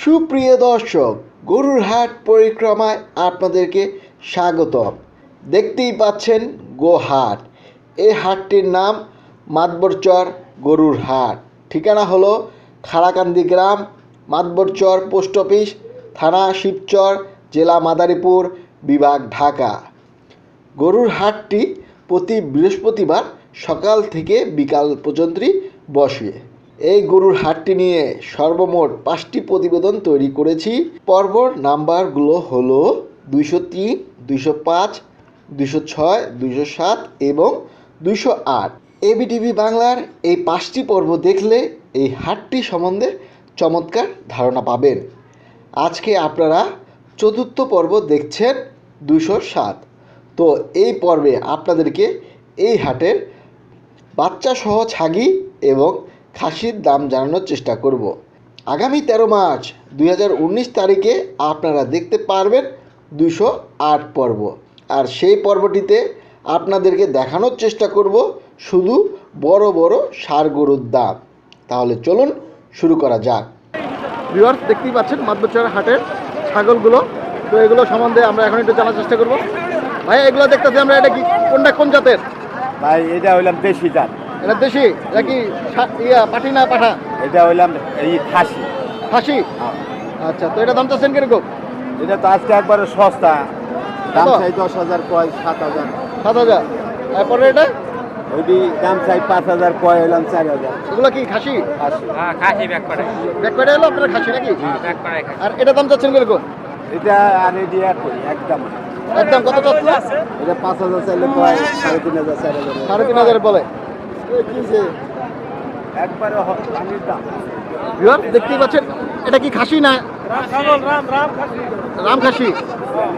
সুপ্রিয় দর্শক, গরুর হাট পরিক্রমায় আপনাদেরকে স্বাগতম। দেখতেই পাচ্ছেন গোহাট। এই হাটটির নাম মাতবরচর গরুর হাট। ঠিকানা হলো খাড়াকান্দি গ্রাম, মাতবরচর পোস্ট অফিস, থানা শিবচর, জেলা মাদারীপুর, বিভাগ ঢাকা। গরুর হাটটি প্রতি বৃহস্পতিবার সকাল থেকে বিকাল পর্যন্তই বসে। এই গরুর হাটটি নিয়ে সর্বমোট পাঁচটি প্রতিবেদন তৈরি করেছি। পর্ব নাম্বারগুলো হলো দুইশো তিন, দুইশো পাঁচ, দুইশো ছয়, দুইশো সাত এবং দুইশো আট। এবিটিভি বাংলার এই পাঁচটি পর্ব দেখলে এই হাটটি সম্বন্ধে চমৎকার ধারণা পাবেন। আজকে আপনারা চতুর্থ পর্ব দেখছেন দুশো সাত। তো এই পর্বে আপনাদেরকে এই হাটের বাচ্চা সহ ছাগি এবং খাসির দাম জানানোর চেষ্টা করব। আগামী তেরো মার্চ দুই হাজার উনিশ তারিখে আপনারা দেখতে পারবেন দুশো আট পর্ব। আর সেই পর্বটিতে আপনাদেরকে দেখানোর চেষ্টা করব শুধু বড় বড় সার গরুর দাম। তাহলে চলুন শুরু করা যাক। ভিউয়ার্স দেখতেই পাচ্ছেন মাতবচর হাটের ছাগলগুলো। তো এগুলো সম্বন্ধে আমরা এখন একটু জানার চেষ্টা করব। ভাই এগুলো দেখতেছি আমরা এটা কি কোনটা কোন জাতের? ভাই এটা হইলাম দেশি জাত। এটা দেশি? এটা কি ইয়া পাঠি না পাঠা? এটা হইলাম এই খাসি। খাসি? আচ্ছা তো এটা দাম চাচ্ছেন কীরকম? এটা তো আজকে একবারে সস্তা। দাম? চাই দশ হাজার কয় সাত হাজার। সাত হাজার। তারপরে এটা? ওইটি দাম চাই পাঁচ হাজার কয় হইলাম চার হাজার। এগুলো কি খাসি? খাসি। হ্যাঁ ব্যাক করে ব্যাক করে এলো আপনার খাসি নাকি? ব্যাক করে আর এটা দাম চাচ্ছেন কীরকম? এটা আর এটি একদম। একদম কত চাচ্ছে এটা পাঁচ হাজার চাইলে কয়? সাড়ে তিন হাজার চার হাজার। সাড়ে তিন হাজার বলে। একবারে পানির দাম। ভিউয়ার দেখতেই পাচ্ছেন এটা কি খাসি না রাম খাসি।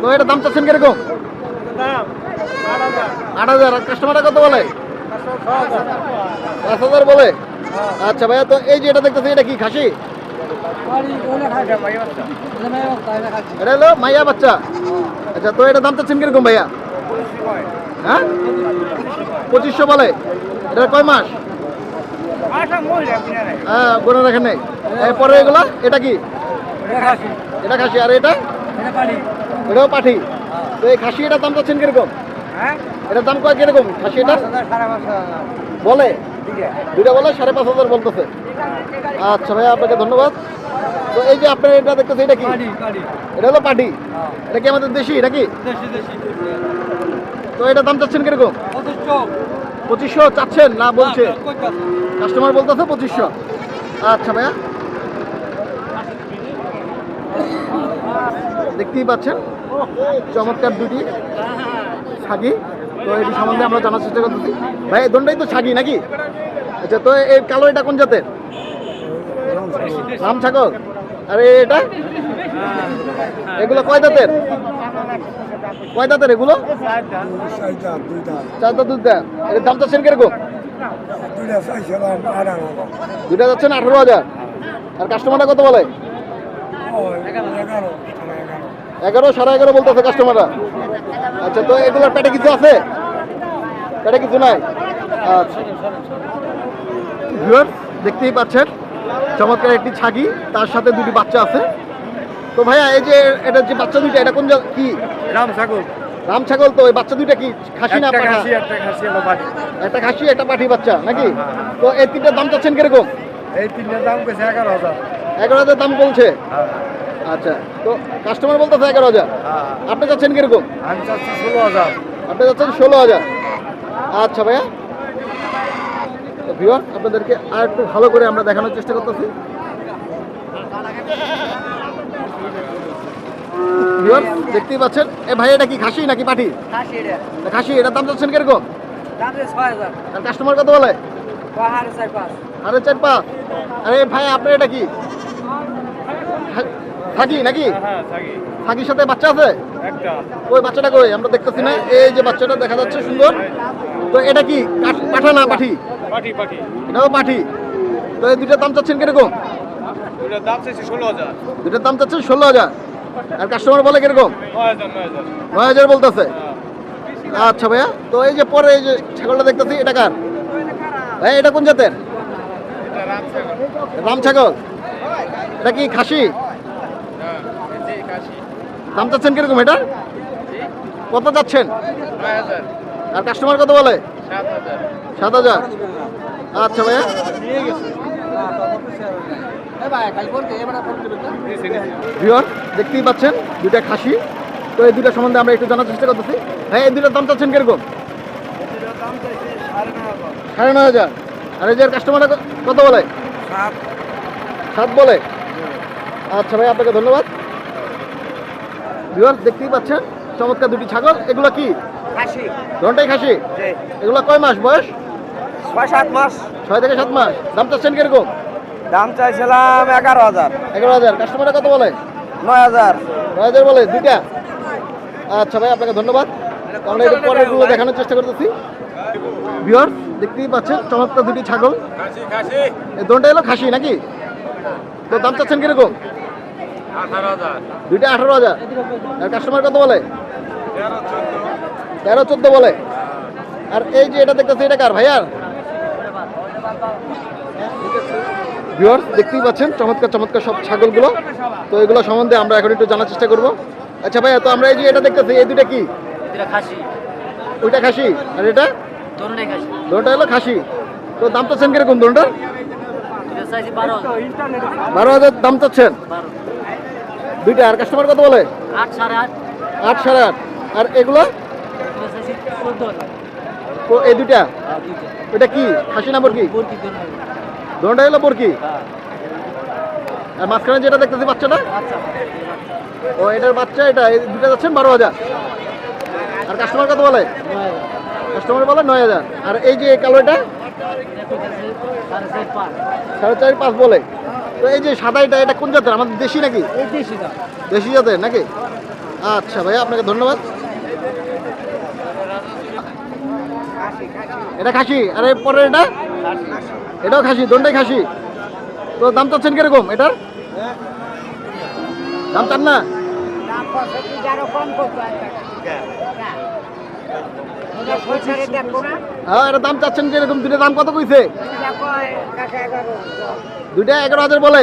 তো এটা দাম চাচ্ছেন কীরকম? আট হাজার। আর কাস্টমাররা কত বলে? পাঁচ হাজার বলে? আচ্ছা ভাইয়া তো এই যে এটা দেখতেছি এটা কি খাসি? এটা হলো মাইয়া বাচ্চা। আচ্ছা তো এটা দাম চাচ্ছেন কীরকম ভাইয়া? হ্যাঁ? পঁচিশশো বলে। এটা কয় মাস? হ্যাঁ গোনা রাখেন নাই। এরপরে এগুলো এটা কি? এটা খাসি। আর এটা? এটাও পাঠি। তো এই খাসি এটার দাম চাচ্ছেন কীরকম? এটার দাম কয় কীরকম? খাসি এটা বলে? দুইটা বলে সাড়ে পাঁচ হাজার বলতেছে। আচ্ছা ভাই আপনাকে ধন্যবাদ। তো এই যে আপনার এটা দেখতেছে এটা কি? এটা হলো পাটি। এটা কি আমাদের দেশি নাকি? তো এটা দাম চাচ্ছেন কীরকম? পঁচিশশো চাচ্ছেন? না বলছে। কাস্টমার বলতেছে পঁচিশশো। আচ্ছা ভাইয়া। দেখতেই পাচ্ছেন চমৎকার দুটি ছাগি তো এটি সম্বন্ধে আমরা জানার চেষ্টা করতেছি। ভাই এই দণ্ডাই তো ছাগি নাকি? আচ্ছা তো এই কালো এটা কোন জাতের? রাম ছাগল। আর এটা? এগুলো কয় দাঁতের কয় দাঁতের এগুলো? চার দাঁত দুধ দেয়। এর দাম চাচ্ছেন কীরকম? দুইটা যাচ্ছেন আঠারো হাজার। আর কাস্টমাররা কত বলে? এগারো সাড়ে এগারো বলতেছে কাস্টমাররা আচ্ছা তো এগুলোর পেটে কিছু আছে? পেটে কিছু নাই? আচ্ছা। দেখতেই পাচ্ছেন, চমৎকার একটি ছাগি, তার সাথে দুটি বাচ্চা আছে। তো ভাইয়া এই যে এটা যে বাচ্চা দুইটা এটা কোন কি? রাম ছাগল। রাম ছাগল তো ওই বাচ্চা দুইটা কি খাসি না একটা পাঠা? খাসি একটা খাসি পাঠি। বাচ্চা নাকি? তো এই তিনটার দাম চাচ্ছেন কীরকম? এই তিনটার দাম পেয়েছে এগারো হাজার। এগারো হাজার দাম বলছে? আচ্ছা তো কাস্টমার বলতেছে এগারো হাজার। আপনি চাচ্ছেন কীরকম? আমি চাচ্ছি ষোলো হাজার। আপনি যাচ্ছেন ষোলো হাজার। আচ্ছা ভাইয়া। ভিওয়ার আপনাদেরকে আর একটু ভালো করে আমরা দেখানোর চেষ্টা করতেছি। ভিওয়ার দেখতেই পাচ্ছেন। এ ভাই এটা কি খাসি নাকি পাঠি এটা। খাসি এটার দাম যাচ্ছেন কীরকম? আর কাস্টমার কত বলে? আরে চার পাঁচ। আরে ভাই আপনার এটা কি? খাকি নাকি? খাকির সাথে বাচ্চা আছে? ওই বাচ্চাটা কই? আমরা দেখতেছি না। এই যে বাচ্চাটা দেখা যাচ্ছে সুন্দর। তো এটা কি পাঠা না পাঠি? পাটি পাটি এটাও পাঠি। তো এই দুইটার দাম চাচ্ছেন কীরকম? ওটার দাম চাইছি ষোলো হাজার। দুইটার দাম চাচ্ছেন ষোলো হাজার। আর কাস্টমার বলে কীরকম? নয় হাজার বলতেছে? আচ্ছা ভাইয়া তো এই যে পরে এই যে ছাগলটা দেখতেছি এটা কার? ভাই এটা কোন জাতের? রাম ছাগল। এটা কি খাসি? দাম চাচ্ছেন কীরকম এটা? কত যাচ্ছেন আর কাস্টমার কত বলে? সাত হাজার। আচ্ছা ভাইয়া। ভিওর দেখতেই পাচ্ছেন দুইটা খাসি। তো এই দুইটা সম্বন্ধে আমরা একটু জানার চেষ্টা করতেছি। হ্যাঁ এই দুইটার দাম চাচ্ছেন কীরকম? সাড়ে নয় হাজার। আর এই যে কাস্টমার কত বলে? সাত। বলে? আচ্ছা ভাই আপনাকে ধন্যবাদ। ভিওর দেখতেই পাচ্ছেন চমৎকার দুটি ছাগল। এগুলো কি? খাসি। ঘন্টাই খাসি? এগুলো কয় মাস বয়স? ছয় সাত মাস। ছয় থেকে সাত মাস। দাম চাচ্ছেন কীরকম? দাম চাইছিলাম এগারো হাজার। এগারো হাজার। কাস্টমার কত বলে? নয় হাজার। নয় হাজার বলে দুইটা? আচ্ছা ভাই আপনাকে ধন্যবাদ। আমরা একটু পরেরগুলো দেখানোর চেষ্টা করতেছি। ভিওর দেখতেই পাচ্ছেন চমৎকার দুটি ছাগল। এই দোনটা এলো খাসি নাকি? তো দাম চাচ্ছেন কীরকম? দুইটা আঠারো হাজার। আর কাস্টমার কত বলে? তেরো চোদ্দ বলে। আর এই যে এটা দেখতেছি এটা কার ভাইয়ার? ভিওর দেখতেই পাচ্ছেন চমৎকার চমৎকার সব ছাগলগুলো। তো এগুলো সম্বন্ধে আমরা এখন একটু জানার চেষ্টা করব। আচ্ছা ভাইয়া তো আমরা এই যে এটা দেখতেছি এই দুটা কি? ওইটা খাসি? আর এটা? দোনটা হলো খাসি। তো দাম চাচ্ছেন কীরকম দোনটার বারো হাজার। দাম চাচ্ছেন? দুইটা আর কাস্টমার কত বলে? আট সাড়ে আট। আট সাড়ে আট। আর এগুলো? এই দুইটা? আর এটা কি? খাসি না বরকি বর্তি তরুণাই দোনটা হলো বরকি? হ্যাঁ। আর মাঝখানে যেটা দেখতেছি বাচ্চাটা? আচ্ছা। ও এটার বাচ্চা এটা এই দুটো যাচ্ছেন বারো হাজার। আর কাস্টমার কত বলে? কাস্টমার বলে নয় হাজার। আর এই যে কালো এটা সাড়ে চার পাঁচ বলে। তো এই যে সাদা এটা কোন জাতের? আমাদের দেশি নাকি? দেশি জাতের নাকি? আচ্ছা ভাইয়া আপনাকে ধন্যবাদ। এটা খাসি। আর এর পরে এটা? এটাও খাসি, দোনটাই খাসি। তো দাম চাচ্ছেন কীরকম? এটার? দাম চান না? হ্যাঁ এটা দাম চাচ্ছেন কীরকম? দাম কত দুইটা এগারো হাজার বলে।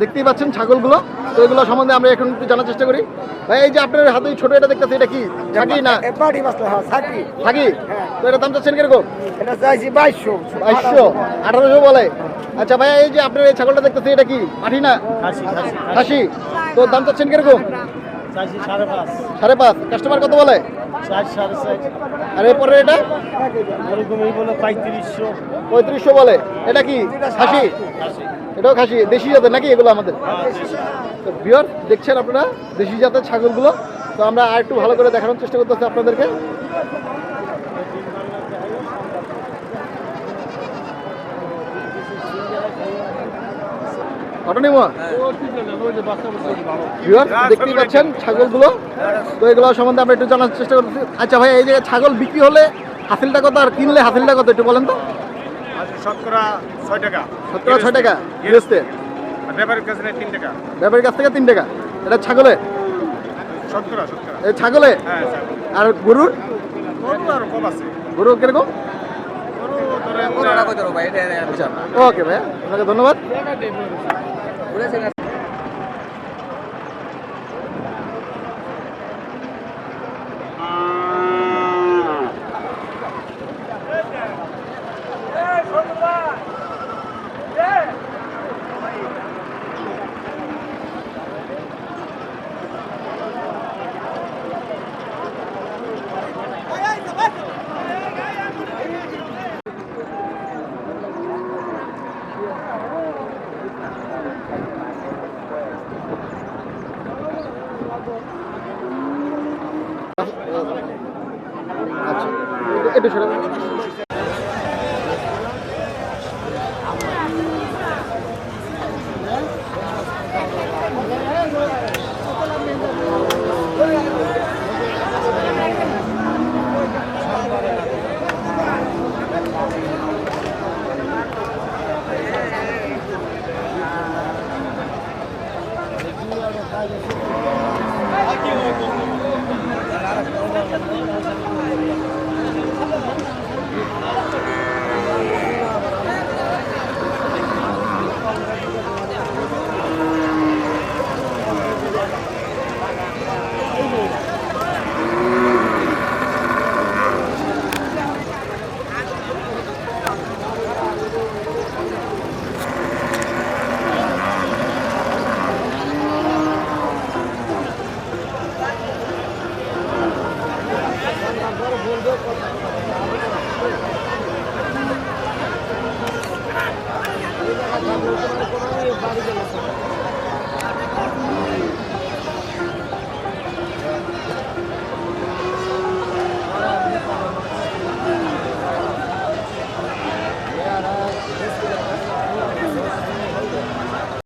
দেখতেই পাচ্ছেন ছাগলগুলো। তো এগুলো সম্বন্ধে আমরা এখন একটু জানার চেষ্টা করি। ভাই এই যে আপনার হাতে ছোট এটা দেখতেছি এটা কি? ছাগি না? হ্যাঁ থাকি ছাগি? তো এটা দাম চাচ্ছেন কীরকম? এটা চাইছি বাইশশো। বাইশশো? আঠারোশো বলে। আচ্ছা ভাই এই যে আপনার এই ছাগলটা দেখতেছি এটা কি? পাঠি না? খাসি। তো দাম চাচ্ছেন কীরকম? সাড়ে পাঁচ। কাস্টমার কত বলে? আর এরপরে এটা? পঁয়ত্রিশশো। পঁয়ত্রিশশো বলে। এটা কি? খাসি? এটাও খাসি। দেশি জাতের নাকি এগুলো আমাদের? তো বিয়র দেখছেন আপনারা? দেশি জাতের ছাগলগুলো। তো আমরা আর একটু ভালো করে দেখানোর চেষ্টা করতেছি আপনাদেরকে। অটোনিমো? দেখতেই পাচ্ছেন ছাগলগুলো। তো এগুলো সম্বন্ধে আমরা একটু জানার চেষ্টা করতেছি। আচ্ছা ভাই এই যে ছাগল বিক্রি হলে হাসিলটা কত আর কিনলে হাসিলটা কত একটু বলেন তো? আচ্ছা শতকরা ছয় টাকা। সতেরো ছয় টাকা গৃহস্থের আর ব্যাপারের কাছে তিন টাকা। ব্যাপারীর কাছ থেকে তিন টাকা। এটা ছাগলে? শতকরা শতকরা। এই ছাগলে? হ্যাঁ আর গরুর? গরু আরও কম আছে। গরু কীরকম? আচ্ছা ওকে ভাইয়া আপনাকে ধন্যবাদ। Una একটু সেটা Gracias.